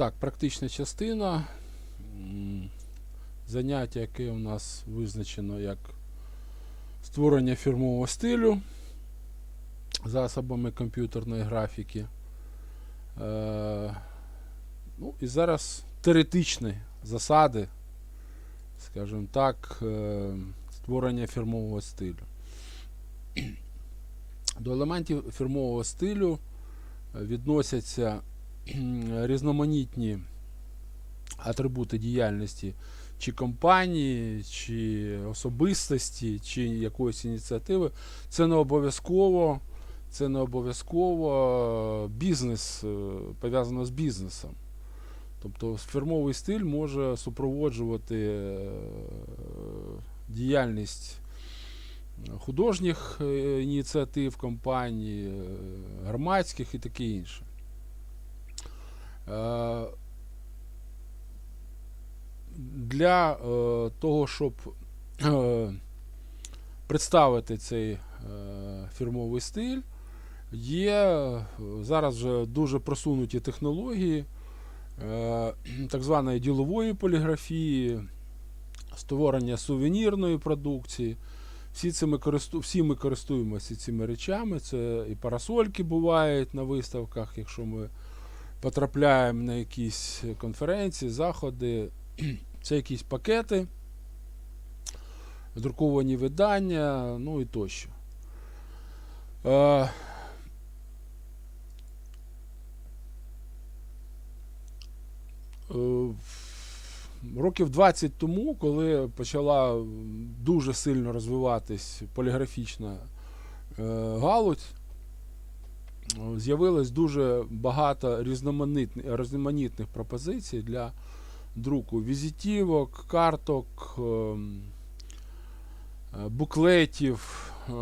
так, практична частина. Заняття, яке у нас визначено як створення фірмового стилю засобами комп'ютерної графіки. Е, ну, і зараз теоретичні засади, скажімо так, е, створення фірмового стилю. До елементів фірмового стилю відносяться різноманітні атрибути діяльності чи компанії, чи особистості, чи якоїсь ініціативи. Це не обов'язково, це не обов'язково бізнес, е, пов'язано з бізнесом. Тобто фірмовий стиль може супроводжувати е, діяльність художніх е, ініціатив компаній, громадських і таке інше. Для е, того, щоб е, представити цей е, фірмовий стиль, є зараз вже дуже просунуті технології так званої ділової поліграфії, створення сувенірної продукції. Всі, це ми користу... Всі ми користуємося цими речами. Це і парасольки бувають на виставках, якщо ми потрапляємо на якісь конференції, заходи. Це якісь пакети, друковані видання, ну і тощо. Е, е, Років 20 тому, коли почала дуже сильно розвиватись поліграфічна е, галузь, з'явилось дуже багато різноманітних, різноманітних пропозицій для друку візитівок, карток, ем, е, буклетів. Е,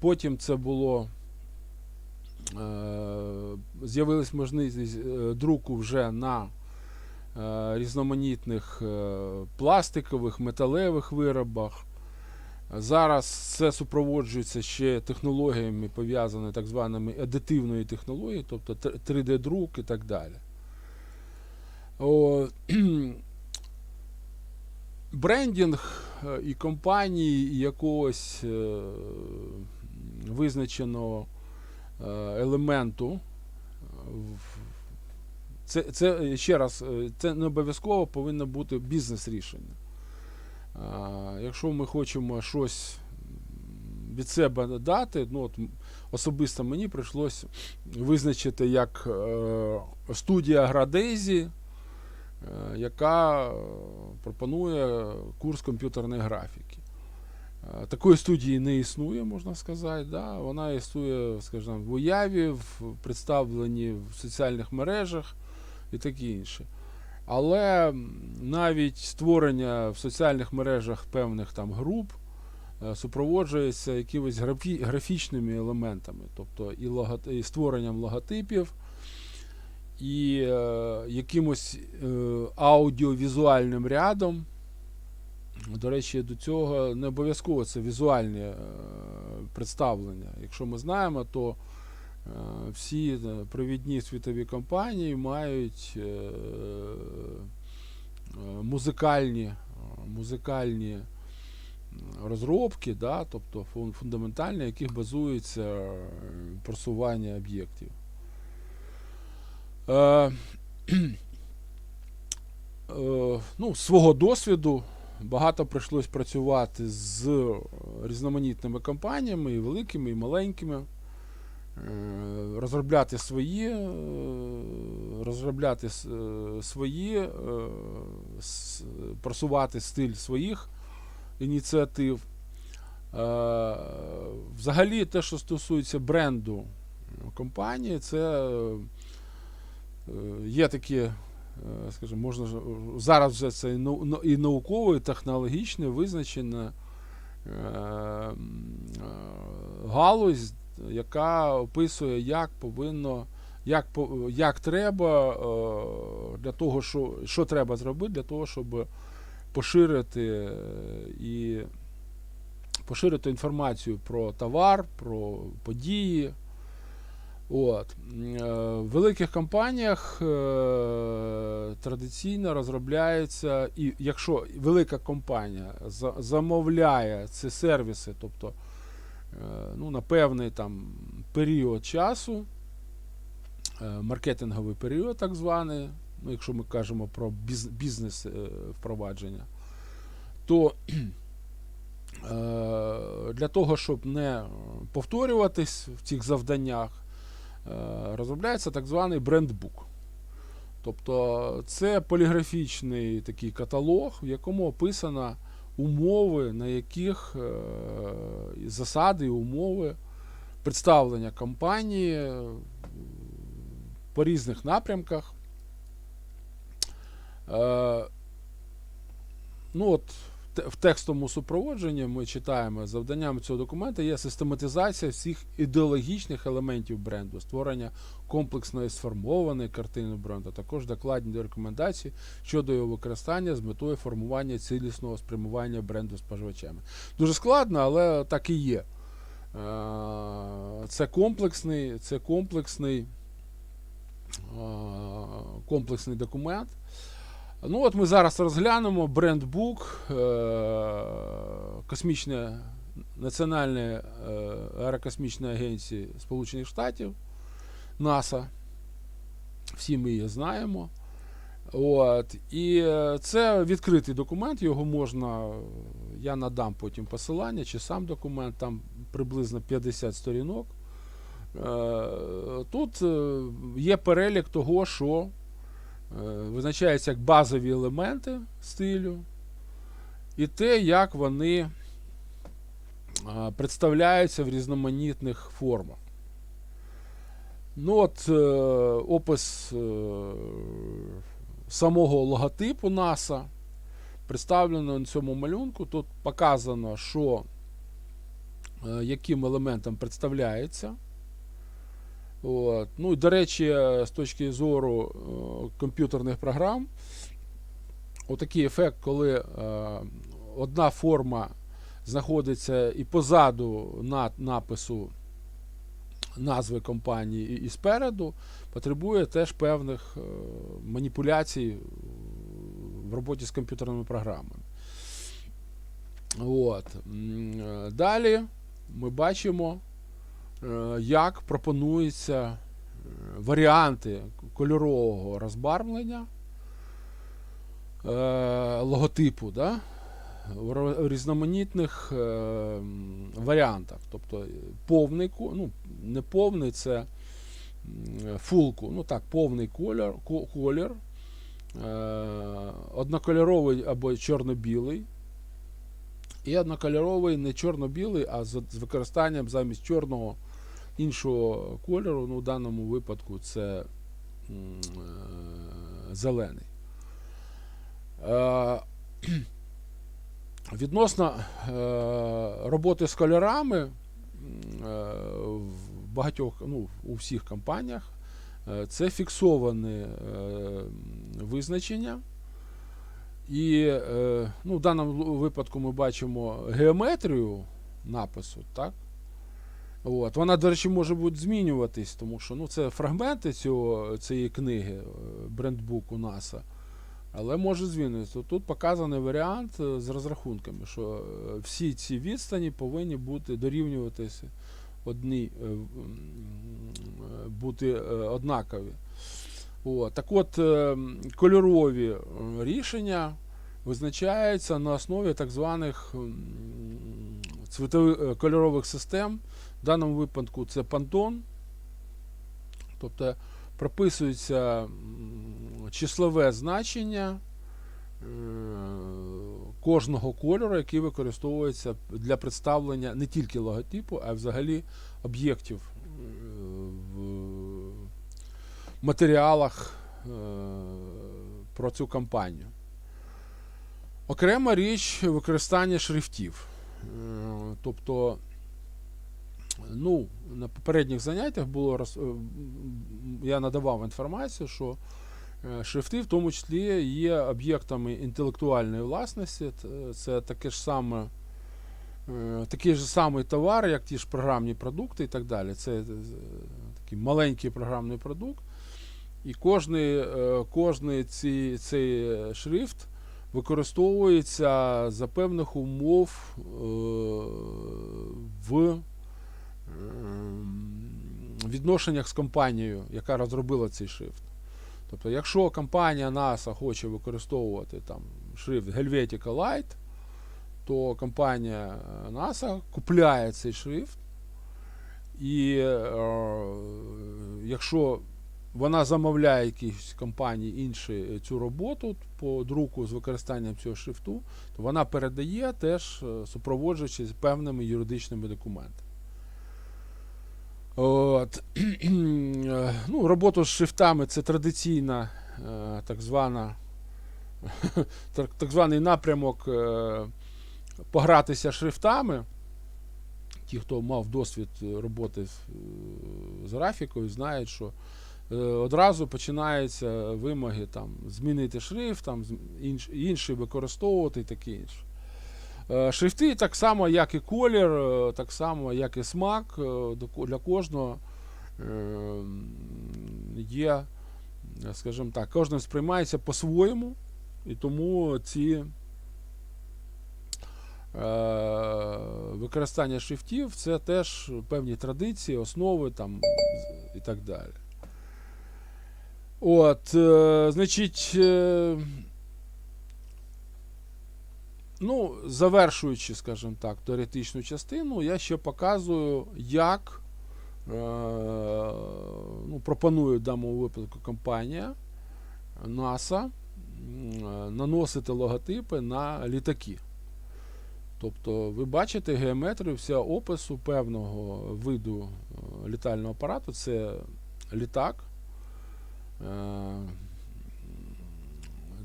Потім це було. е, З'явилась можливість друку вже на різноманітних пластикових, металевих виробах. Зараз це супроводжується ще технологіями, пов'язаними так званими адитивною технологією, тобто 3D-друк і так далі. О, брендінг е, і компанії і якогось е, визначеного е, елементу. Це, це ще раз, це не обов'язково повинно бути бізнес-рішення. Якщо ми хочемо щось від себе дати, ну от особисто мені прийшлось визначити як е, студія Градезі, е, яка е, пропонує курс комп'ютерної графіки. Такої студії не існує, можна сказати. Да? Вона існує, скажімо, в уяві, в представленні в соціальних мережах і таке інше. Але навіть створення в соціальних мережах певних там груп е, супроводжується якимись графі, графічними елементами, тобто і, лого, і створенням логотипів, і е, якимось е, аудіовізуальним рядом. До речі, до цього не обов'язково це візуальні е, представлення. Якщо ми знаємо, то всі е, провідні світові компанії мають е, е, музикальні, е, музикальні розробки, да, тобто фун- фундаментальні, на яких базується е, просування об'єктів. Е, е, ну, свого досвіду багато прийшлось працювати з е, різноманітними компаніями, і великими, і маленькими. Е, Розробляти свої, е, розробляти е, свої, просувати стиль своїх ініціатив. Взагалі, те, що стосується бренду компанії, це є такі, скажімо, можна зараз вже це і нау- нау- і науково, і технологічно визначена галузь, яка описує, як повинно, як, як треба е, для того, що, що треба зробити для того, щоб поширити е, і поширити інформацію про товар, про події, От. Е, В великих компаніях традиційно розробляється, і якщо велика компанія замовляє ці сервіси, тобто ну, на певний там період часу, е, маркетинговий період, так званий, ну, якщо ми кажемо про бізнес е, впровадження, то е, для того, щоб не повторюватись в цих завданнях, е, розробляється так званий брендбук. Тобто це поліграфічний такий каталог, в якому описано умови, на яких е, засади і умови представлення компанії е, по різних напрямках. Е, Ну от в текстовому супроводженні ми читаємо завданням цього документа є систематизація всіх ідеологічних елементів бренду, створення комплексної сформованої картини бренду, також докладні рекомендації щодо його використання з метою формування цілісного спрямування бренду споживачами. Дуже складно, але так і є. Е, Це комплексний, це комплексний, е, комплексний документ. Ну, от ми зараз розглянемо брендбук е, космічної Національної е, аерокосмічної агенції Сполучених Штатів НАСА. Всі ми її знаємо. От. І е, це відкритий документ, його можна, я надам потім посилання, чи сам документ, там приблизно 50 сторінок. Е, Тут е, є перелік того, що е, визначаються як базові елементи стилю, і те, як вони е, представляються в різноманітних формах. Ну от е, опис е, самого логотипу НАСА представлено на цьому малюнку. Тут показано, що е, яким елементом представляється. От. Ну, і, до речі, е, з точки зору е, комп'ютерних програм, отакий ефект, коли е, одна форма знаходиться і позаду на, напису назви компанії і, спереду, потребує теж певних маніпуляцій в роботі з комп'ютерними програмами. От. Далі ми бачимо, як пропонуються е, варіанти кольорового розбарвлення е, логотипу. Да? в різноманітних е, варіантах. Тобто е, повний ну, не повний, це фулку, ну так, повний колір, ко- колір, е, однокольоровий або чорно-білий. І однокольоровий не чорно-білий, а з використанням замість чорного іншого кольору, ну, в даному випадку це е, зелений. Е, Відносно е, роботи з кольорами в багатьох, ну, у всіх компаніях це фіксоване визначення. І ну, в даному випадку ми бачимо геометрію напису. Так? От. Вона, до речі, може бути змінюватись, тому що ну, це фрагменти цього, цієї книги, е, брендбуку НАСА. Але може змінитися. Тут показаний варіант е, з розрахунками, що е, всі ці відстані повинні бути дорівнюватися е, бути однакові. От. Так от, кольорові рішення визначаються на основі так званих кольорових систем. В даному випадку це Pantone. Тобто прописується числове значення е, кожного кольору, який використовується для представлення не тільки логотипу, а взагалі об'єктів е, в матеріалах е, про цю кампанію. Окрема річ використання шрифтів. Тобто, ну, на попередніх заняттях було роз... е, я надавав інформацію, що е, шрифти в тому числі є об'єктами інтелектуальної власності. Це таке ж саме, е, такий ж самий товар, як ті ж програмні продукти і так далі. Це такий маленький програмний продукт. І кожний, кожний цей е, шрифт використовується за певних умов в відношеннях з компанією, яка розробила цей шрифт. Тобто, якщо компанія NASA хоче використовувати там шрифт Helvetica Light, то компанія е, NASA купляє цей шрифт. І е, якщо вона замовляє якійсь компанії іншій цю роботу по друку з використанням цього шрифту, то вона передає теж е, супроводжуючись певними юридичними документами. От. Ну, роботу з шрифтами це традиційна е, так звана так, званий напрямок е, погратися шрифтами. Ті, хто мав досвід роботи з, е, графікою, знають, що одразу починаються вимоги там, змінити шрифт, там, інш, інший використовувати і таке інше. Е, Шрифти так само, як і колір, е, так само, як і смак, е, для кожного є, скажімо так, кожен сприймається по-своєму, і тому ці використання шрифтів це теж певні традиції, основи там, і так далі. От, значить, ну, завершуючи, скажімо так, теоретичну частину, я ще показую, як е, ну, пропонує в даному випадку компанія NASA е, наносити логотипи на літаки. Тобто ви бачите геометрію вся опису певного виду е, літального апарату. Це літак, е,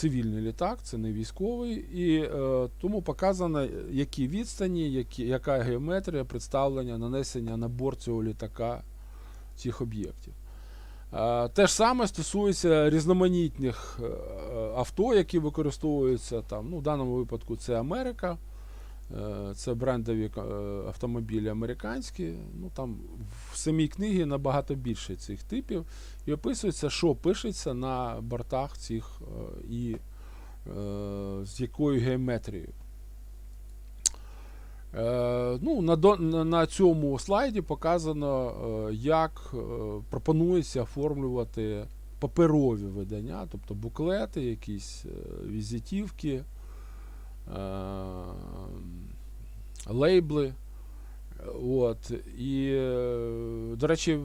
цивільний літак, це не військовий, і е, тому показано, які відстані, які, яка геометрія представлення, нанесення на борт цього літака цих об'єктів. Е, Те ж саме стосується різноманітних е, авто, які використовуються там. Ну, в даному випадку це Америка. Е, Це брендові е, автомобілі американські. Ну, там в самій книгі набагато більше цих типів. І описується, що пишеться на бортах цих е, і з якою геометрією. Ну, на, на, цьому слайді показано, як пропонується оформлювати паперові видання, тобто буклети, якісь візитівки, лейбли. От. І, е, до речі,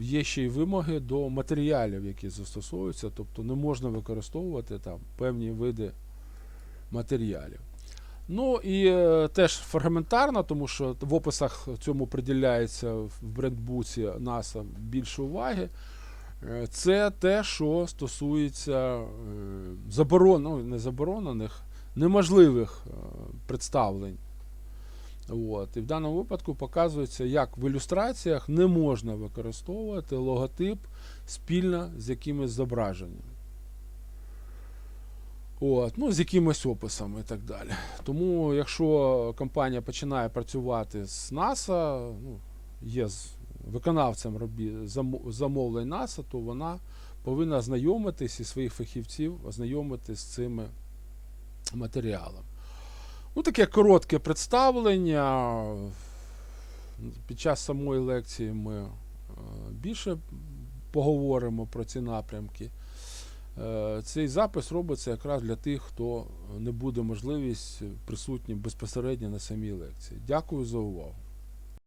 є ще й вимоги до матеріалів, які застосовуються, тобто не можна використовувати там певні види матеріалів. Ну і е, теж фрагментарно, тому що в описах цьому приділяється в брендбуці NASA більше уваги. Е, Це те, що стосується е, заборон, ну, не заборонених, неможливих е, представлень. От. І в даному випадку показується, як в ілюстраціях не можна використовувати логотип спільно з якимось зображенням. От, ну, з якимось описами і так далі. Тому, якщо компанія починає працювати з NASA, ну, є виконавцем робі, замовлень NASA, то вона повинна ознайомитись і своїх фахівців ознайомитись з цими матеріалами. Ну, таке коротке представлення. Під час самої лекції ми е, більше поговоримо про ці напрямки. Е, Цей запис робиться якраз для тих, хто не буде можливість присутнім безпосередньо на самій лекції. Дякую за увагу.